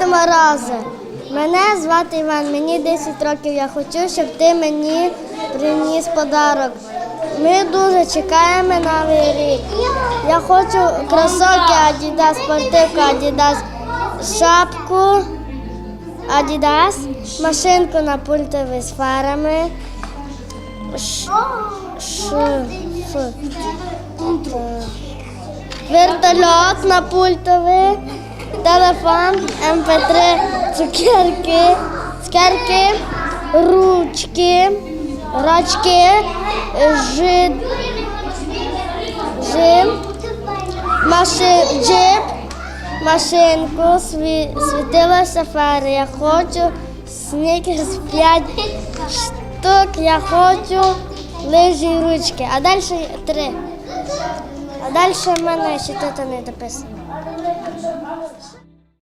Дід Морозе. Мене звати Іван, мені 10 років. Я хочу, щоб ти мені приніс подарок. Ми дуже чекаємо новий рік. Я хочу кросовки Adidas, спортивку Adidas, шапку Adidas, машинку на пультові з фарами. Ш, ш, ф, е, вертольот на пультовий, телефон, МП3, цукерки, цукерки, ручки, рачки, жид, жим, маши, джип, машинку, сві, світила сафари. Я хочу снікерс 5 штук, я хочу лижі ручки, а далі три. А далі в мене ще тут не дописано.